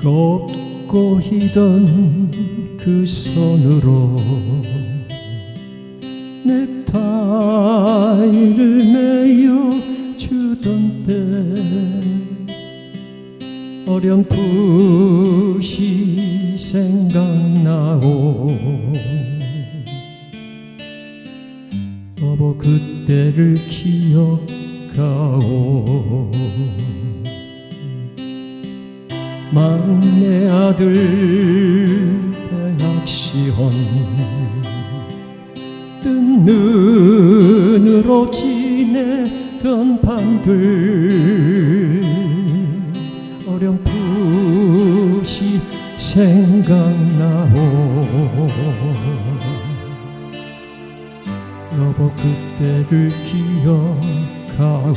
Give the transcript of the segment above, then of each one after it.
곱고 희던 그 손으로 넥타이를 매여 주던 때 어렴풋이 생각나오. 여보 그때를 기억하오 막내 아들 대학 시험 뜬 눈으로 지내던 밤들 어렴풋이 생각나오. 여보 그때를 기억하고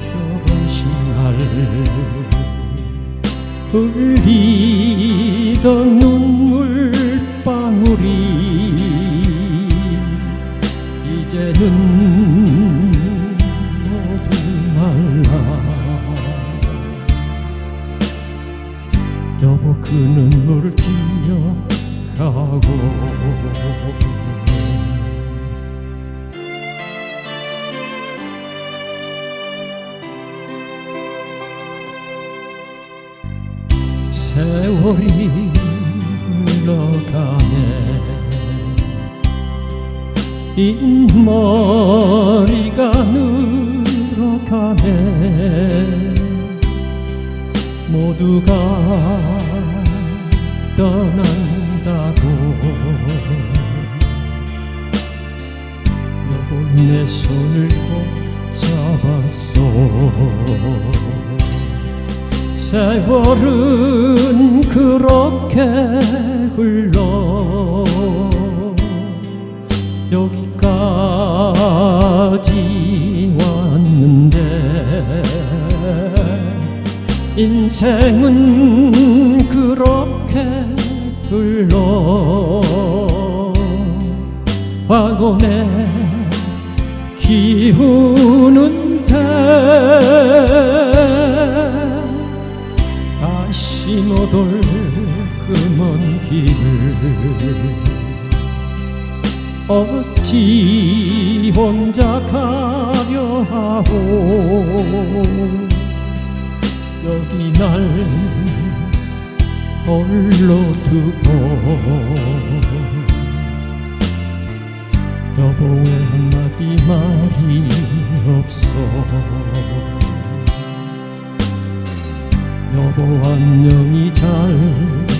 결혼식 날 흘리던 눈물방울이 이제는 모두 말라 여보 그 눈물을 기억하고 세월이 흘러가네. 흰머리가 늘어가네. 모두가 떠난다고. 여보 내 손을 꼭 잡았어 세월은 그렇게 흘러 여기까지 왔는데 인생은 그렇게 흘러 황혼에 기우는데 길을 어찌 혼자 가려 하오? 여기 날 홀로 두고 여보 왜 한마디 말이 없어. 여보 안녕히 잘가